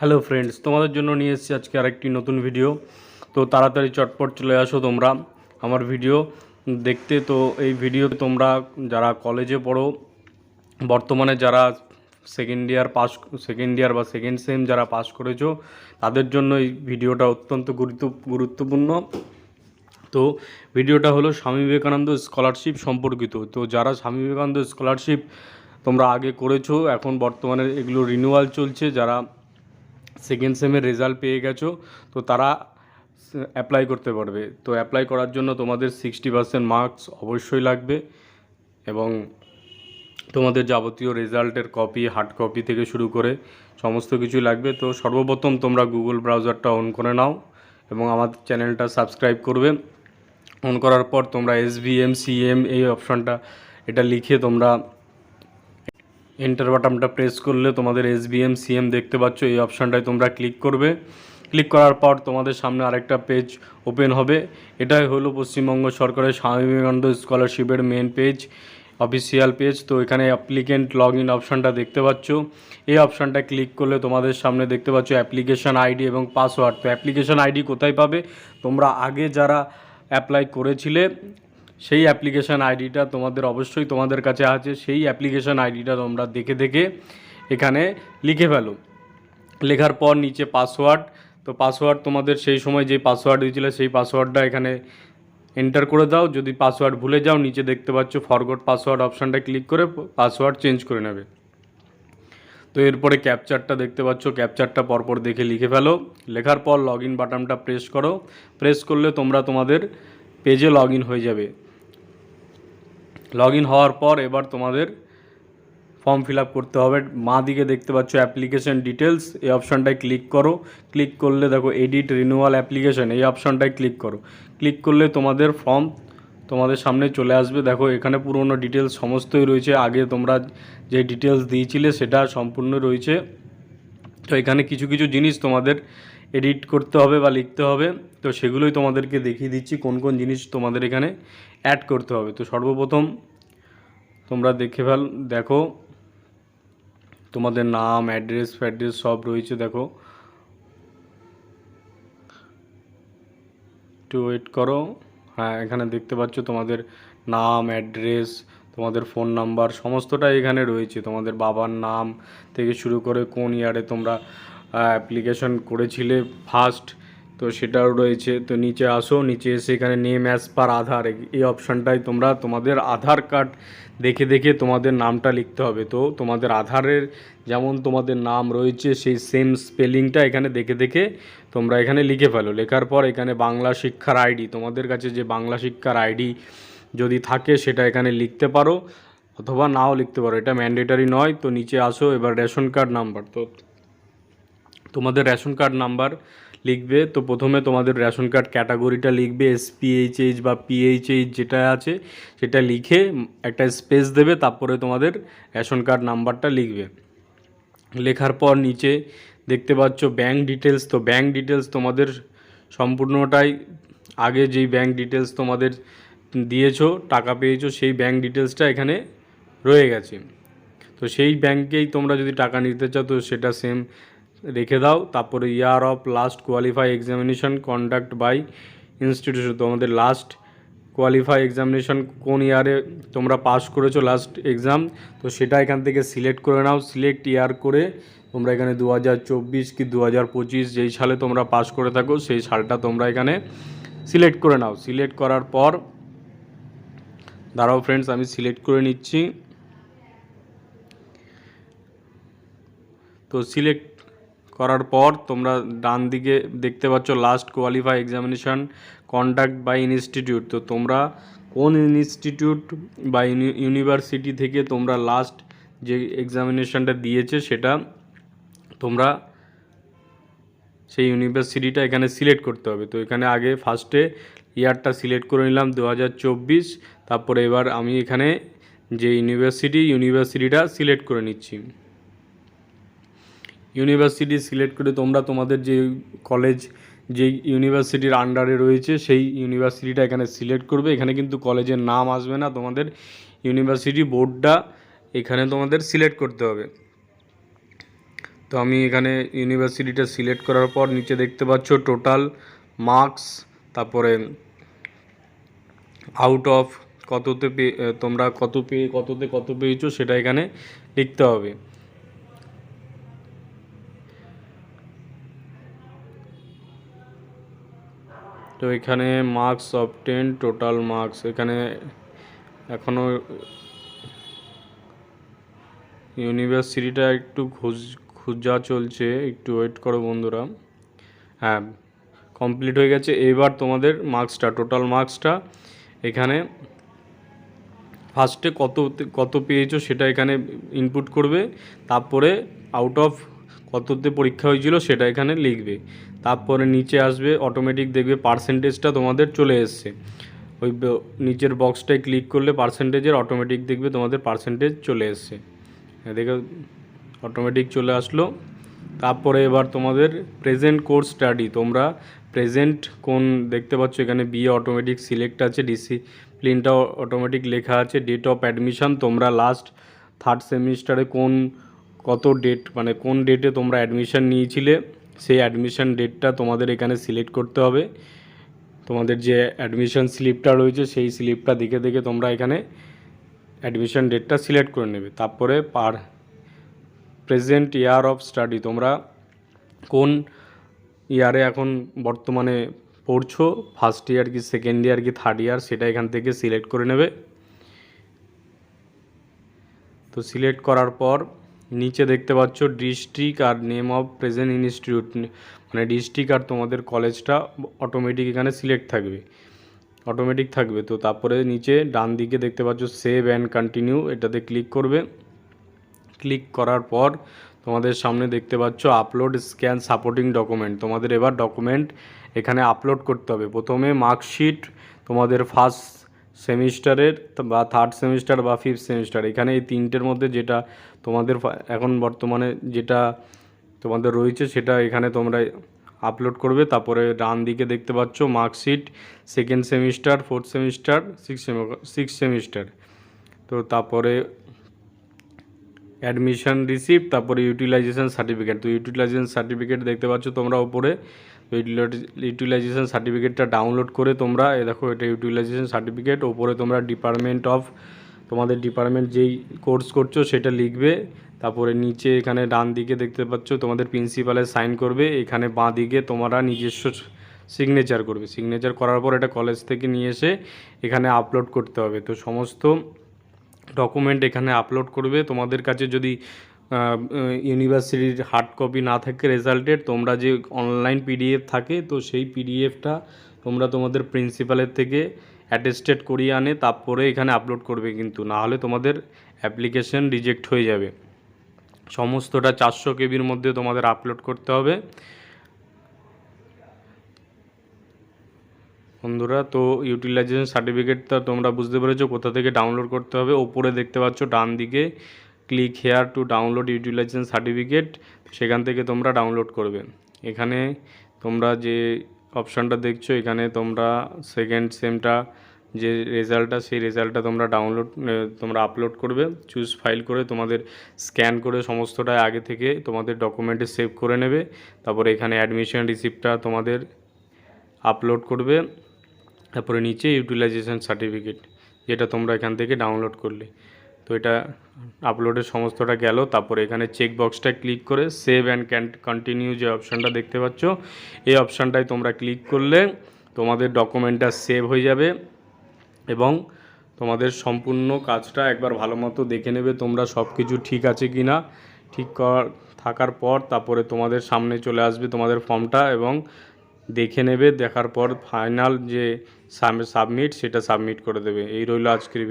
Hello friends, তোমাদের জন্য নিয়ে এসেছি আজকে আরেকটি নতুন ভিডিও। তো তাড়াতাড়ি চটপট চলে আসো তোমরা আমার ভিডিও দেখতে। তো এই ভিডিও তোমরা যারা কলেজে পড়ো, বর্তমানে যারা second year pass second year বা সেকেন্ড সেম যারা পাস করেছ, তাদের জন্য এই ভিডিওটা অত্যন্ত গুরুত্ব, গুরুত্বপূর্ণ। তো ভিডিওটা হলো স্বামী বিবেকানন্দ স্কলারশিপ সম্পর্কিত। তো যারা স্বামী বিবেকানন্দ স্কলারশিপ তোমরা আগে করেছ, এখন বর্তমানে এগুলো রিনিউয়াল চলছে। যারা সেকেন্ড সেমের রেজাল্ট পেয়ে গেছো, তো তারা অ্যাপ্লাই করতে পারবে। তো অ্যাপ্লাই করার জন্য তোমাদের সিক্সটি পার্সেন্ট মার্কস অবশ্যই লাগবে এবং তোমাদের যাবতীয় রেজাল্টের কপি হার্ড কপি থেকে শুরু করে সমস্ত কিছুই লাগবে। তো সর্বপ্রথম তোমরা গুগল ব্রাউজারটা অন করে নাও এবং আমাদের চ্যানেলটা সাবস্ক্রাইব করবে। অন করার পর তোমরা S V M C M এই অপশানটা এটা লিখে তোমরা এন্টার বাটনটা প্রেস করলে তোমাদের এস বি এম সিএম দেখতে পাচ্ছ, এই অপশানটায় তোমরা ক্লিক করবে। ক্লিক করার পর তোমাদের সামনে আরেকটা পেজ ওপেন হবে। এটাই হলো পশ্চিমবঙ্গ সরকারের স্বামী বিবেকানন্দ স্কলারশিপের মেন পেজ অফিসিয়াল পেজ তো এখানে অ্যাপ্লিকেন্ট লগ ইন অপশানটা দেখতে পাচ্ছ। এই অপশানটা ক্লিক করলে তোমাদের সামনে দেখতে পাচ্ছ অ্যাপ্লিকেশন আইডি এবং পাসওয়ার্ড তো অ্যাপ্লিকেশন আইডি কোথায় পাবে? তোমরা আগে যারা অ্যাপ্লাই করেছিলে সেই অ্যাপ্লিকেশান আইডিটা তোমাদের অবশ্যই তোমাদের কাছে আছে। সেই অ্যাপ্লিকেশান আইডিটা তোমরা দেখে দেখে এখানে লিখে ফেলো। লেখার পর নিচে পাসওয়ার্ড তো পাসওয়ার্ড তোমাদের সেই সময় যে পাসওয়ার্ড দিয়েছিলে, সেই পাসওয়ার্ডটা এখানে এন্টার করে দাও। যদি পাসওয়ার্ড ভুলে যাও, নিচে দেখতে পাচ্ছ ফরগট পাসওয়ার্ড অপশানটা ক্লিক করে পাসওয়ার্ড চেঞ্জ করে নেবে। তো এরপরে ক্যাপচারটা দেখতে পাচ্ছ। ক্যাপচারটা পরপর দেখে লিখে ফেলো। লেখার পর লগ ইন বাটনটা প্রেস করো। প্রেস করলে তোমরা তোমাদের পেজে লগ হয়ে যাবে। লগ হওয়ার পর এবার তোমাদের ফর্ম ফিল করতে হবে। মা দিকে দেখতে পাচ্ছ অ্যাপ্লিকেশন ডিটেলস এই অপশানটায় ক্লিক করো। ক্লিক করলে দেখো এডিট রিনিউয়াল অ্যাপ্লিকেশন এই অপশানটায় ক্লিক করো। ক্লিক করলে তোমাদের ফর্ম তোমাদের সামনে চলে আসবে। দেখো এখানে পুরোনো ডিটেলস সমস্তই রয়েছে। আগে তোমরা যে ডিটেলস দিয়েছিলে সেটা সম্পূর্ণ রয়েছে। তো এখানে কিছু কিছু জিনিস তোমাদের এডিট করতে হবে বা লিখতে হবে। তো সেগুলোই তোমাদেরকে দেখিয়ে দিচ্ছি, কোন কোন জিনিস তোমাদের এখানে অ্যাড করতে হবে। তো সর্বপ্রথম তোমরা দেখে ফেল, দেখো, তোমাদের নাম অ্যাড্রেস ফ্যাড্রেস সব রয়েছে, দেখো। একটু ওয়েট করো। হ্যাঁ এখানে দেখতে পাচ্ছ তোমাদের নাম অ্যাড্রেস তোমাদের ফোন নাম্বার সমস্তটাই এখানে রয়েছে। তোমাদের বাবার নাম থেকে শুরু করে কোন ইয়ারে তোমরা অ্যাপ্লিকেশন করেছিলে ফার্স্ট তো সেটাও রয়েছে। তো নিচে আসো, নিচে এসে এখানে নেম অ্যাজ পার আধার এই অপশানটায় তোমরা তোমাদের আধার কার্ড দেখে দেখে তোমাদের নামটা লিখতে হবে। তো তোমাদের আধারের যেমন তোমাদের নাম রয়েছে, সেই সেম স্পেলিংটা এখানে দেখে দেখে তোমরা এখানে লিখে ফেলো। লেখার পর এখানে বাংলা শিক্ষার আইডি তোমাদের কাছে যে বাংলা শিক্ষার আইডি যদি থাকে, সেটা এখানে লিখতে পারো, অথবা নাও লিখতে পারো। এটা ম্যান্ডেটারি নয়, তো নিচে আসো, এবার রেশন কার্ড নাম্বার তো তোমাদের রেশন কার্ড নাম্বার লিখবে। তো প্রথমে তোমাদের রেশন কার্ড ক্যাটাগরিটা লিখবে এসপিএইচএইচ বা পিএইচএইচ যেটা আছে সেটা লিখে একটা স্পেস দেবে, তারপরে তোমাদের রেশন কার্ড নাম্বারটা লিখবে। লেখার পর নিচে দেখতে পাচ্ছ ব্যাঙ্ক ডিটেলস তো ব্যাঙ্ক ডিটেলস তোমাদের সম্পূর্ণটাই আগে যেই ব্যাঙ্ক ডিটেলস তোমাদের দিয়েছ, টাকা পেয়েছ, সেই ব্যাঙ্ক ডিটেলসটা এখানে রয়ে গেছে। তো সেই ব্যাংকেই তোমরা যদি টাকা নিতে চাও, তো সেটা সেম রেখে দাও। তারপরে year of last qualify examination conduct by institution তোমাদের লাস্ট কোয়ালিফাই এক্সামিনেশন কোন ইয়ারে তোমরা পাস করেছ লাস্ট এক্সাম তো সেটা এখান থেকে সিলেক্ট করে নাও। সিলেক্ট ইয়ার করে তোমরা এখানে দু হাজার চব্বিশ কি দু হাজার পঁচিশ যেই সালে তোমরা পাস করে থাকো, সেই সালটা তোমরা এখানে সিলেক্ট করে নাও। সিলেক্ট করার পর, দাঁড়াও ফ্রেন্ডস আমি সিলেক্ট করে নিচ্ছি। তো সিলেক্ট করার পর তোমরা ডান দিকে দেখতে পাচ্ছ last qualify examination conduct by institute তো তোমরা কোন ইনস্টিটিউট বা ইউনিভার্সিটি থেকে তোমরা লাস্ট যে এক্সামিনেশনটা দিয়েছে সেটা তোমরা সেই ইউনিভার্সিটিটা এখানে সিলেক্ট করতে হবে। তো এখানে আগে ফার্স্টে ইয়ারটা সিলেক্ট করে নিলাম দু হাজার চব্বিশ, তারপরে এবার আমি এখানে যে ইউনিভার্সিটি ইউনিভার্সিটিটা সিলেক্ট করে নিচ্ছি। ইউনিভার্সিটি সিলেক্ট করে তোমরা তোমাদের যে কলেজ, যে ইউনিভার্সিটির আন্ডারে রয়েছে, সেই ইউনিভার্সিটিটা এখানে সিলেক্ট করবে। এখানে কিন্তু কলেজের নাম আসবে না। তোমাদের ইউনিভার্সিটি বোর্ডটা এখানে তোমাদের সিলেক্ট করতে হবে। তো আমি এখানে ইউনিভার্সিটিটা সিলেক্ট করার পর নিচে দেখতে পাচ্ছ টোটাল মার্কস, তারপরে আউট অফ কততে পে, তোমরা কত পেয়ে কততে কত পেয়েছ সেটা এখানে লিখতে হবে। তো এখানে marks of ten total marks এখানে এখনও ইউনিভার্সিটিটা একটু খোঁজ, খোঁজা চলছে, একটু ওয়েট করো বন্ধুরা। হ্যাঁ কমপ্লিট হয়ে গেছে। এবার তোমাদের মার্কসটা টোটাল মার্কসটা এখানে ফার্স্টে কত কত পেয়েছ সেটা এখানে ইনপুট করবে। তারপরে আউট অফ কততে পরীক্ষা হয়েছিল সেটা এখানে লিখবে। তারপরে নিচে আসবে অটোমেটিক দেখবে পার্সেন্টেজটা তোমাদের চলে এসছে। ওই নিচের বক্সটায় ক্লিক করলে পার্সেন্টেজের অটোমেটিক দেখবে তোমাদের পার্সেন্টেজ চলে এসছে। দেখো অটোমেটিক চলে আসলো। তারপরে এবার তোমাদের প্রেজেন্ট কোর্স স্টাডি তোমরা প্রেজেন্ট কোন দেখতে পাচ্ছ, এখানে বিএ অটোমেটিক সিলেক্ট আছে ডিসিপ্লিনটা অটোমেটিক লেখা আছে ডেট অফ অ্যাডমিশন তোমরা লাস্ট থার্ড সেমিস্টারে কোন কত ডেট মানে কোন ডেটে তোমরা অ্যাডমিশান নিয়েছিলে, সেই অ্যাডমিশান ডেটটা তোমাদের এখানে সিলেক্ট করতে হবে। তোমাদের যে অ্যাডমিশান স্লিপটা রয়েছে, সেই স্লিপটা দেখে দেখে তোমরা এখানে অ্যাডমিশান ডেটটা সিলেক্ট করে নেবে। তারপরে per present year of study তোমরা কোন ইয়ারে এখন বর্তমানে পড়ছো ফার্স্ট ইয়ার কি সেকেন্ড ইয়ার কি থার্ড ইয়ার সেটা এখান থেকে সিলেক্ট করে নেবে। তো সিলেক্ট করার পর নিচে দেখতে পাচ্ছ ডিস্ট্রিক্ট আর নেম অফ প্রেজেন্ট ইনস্টিটিউট মানে ডিস্ট্রিক্ট আর তোমাদের কলেজটা অটোমেটিক এখানে সিলেক্ট থাকবে অটোমেটিক থাকবে। তো তারপরে নিচে ডান দিকে দেখতে পাচ্ছ সেভ অ্যান্ড কন্টিনিউ এটাতে ক্লিক করবে। ক্লিক করার পর তোমাদের সামনে দেখতে পাচ্ছ আপলোড স্ক্যান সাপোর্টিং ডকুমেন্ট তোমাদের এবার ডকুমেন্ট এখানে আপলোড করতে হবে। প্রথমে মার্কশিট তোমাদের ফার্স্ট সেমিস্টারের বা থার্ড সেমিস্টার বা ফিফথ সেমিস্টার এখানে এই তিনটের মধ্যে যেটা তোমাদের এখন বর্তমানে যেটা তোমাদের রয়েছে সেটা এখানে তোমরা আপলোড করবে, তারপরে ডান দিকে দেখতে পাচ্ছ marksheet second semester fourth semester six six semester তো তারপরে অ্যাডমিশন রিসিপ্ট তারপরে ইউটিলাইজেশন সার্টিফিকেট তো ইউটিলাইজেশন সার্টিফিকেট দেখতে পাচ্ছ তোমরা উপরে। ইউটিলাইজেশন সার্টিফিকেটটা ডাউনলোড করে তোমরা এ দেখো এটা ইউটিলাইজেশন সার্টিফিকেট ওপরে তোমরা ডিপার্টমেন্ট অফ তোমাদের ডিপার্টমেন্ট যেই কোর্স করছ সেটা লিখবে, তারপরে নিচে এখানে ডান দিকে দেখতে পাচ্ছ তোমাদের প্রিন্সিপালের সাইন করবে, এখানে বাঁ দিকে তোমরা নিজস্ব সিগনেচার করবে। সিগনেচার করার পর এটা কলেজ থেকে নিয়ে এসে এখানে আপলোড করতে হবে। তো সমস্ত ডকুমেন্ট এখানে আপলোড করবে। তোমাদের কাছে যদি ইউনিভার্সিটির হার্ড কপি না থাকে রেজাল্টের তোমরা যে অনলাইন পিডিএফ থাকে, তো সেই পিডিএফটা তোমরা তোমাদের প্রিন্সিপালের থেকে অ্যাটেস্টেড করিয়ে আনে, তারপরে এখানে আপলোড করবে কিন্তু। না হলে তোমাদের অ্যাপ্লিকেশন রিজেক্ট হয়ে যাবে। সমস্তটা চারশো কেবির মধ্যে তোমাদের আপলোড করতে হবে। বন্ধুরা, তো ইউটিলাইজেশন সার্টিফিকেটটা তোমরা বুঝতে পেরেছ, কোথা থেকে ডাউনলোড করতে হবে, ওপরে দেখতে পাচ্ছ ডান দিকে click here to download utilisation certificate সেখান থেকে তোমরা ডাউনলোড করবে। এখানে তোমরা যে অপশানটা দেখছ, এখানে তোমরা সেকেন্ড সেমটা যে রেজাল্টটা সেই রেজাল্টটা তোমরা ডাউনলোড তোমরা আপলোড করবে। চুজ ফাইল করে তোমাদের স্ক্যান করে সমস্তটা আগে থেকে তোমাদের ডকুমেন্টে সেভ করে নেবে। তারপরে এখানে অ্যাডমিশন রিসিপ্টটা তোমাদের আপলোড করবে। তারপরে নিচে ইউটিলাইজেশন সার্টিফিকেট যেটা তোমরা এখান থেকে ডাউনলোড করলে। তো এটা আপলোডের সমস্তটা গেল। তারপরে এখানে চেক বক্সটা ক্লিক করে সেভ অ্যান্ড কন্টিনিউ যে অপশানটা দেখতে পাচ্ছ, এই অপশানটায় তোমরা ক্লিক করলে তোমাদের ডকুমেন্টটা সেভ হয়ে যাবে এবং তোমাদের সম্পূর্ণ কাজটা একবার ভালো মতো দেখে নেবে তোমরা সব কিছু ঠিক আছে কি না ঠিক কর, থাকার পর তারপরে তোমাদের সামনে চলে আসবে তোমাদের ফর্মটা এবং দেখে নেবে, দেখার পর ফাইনাল যে সাবমিট সেটা সাবমিট করে দেবে। এই রইল আজকের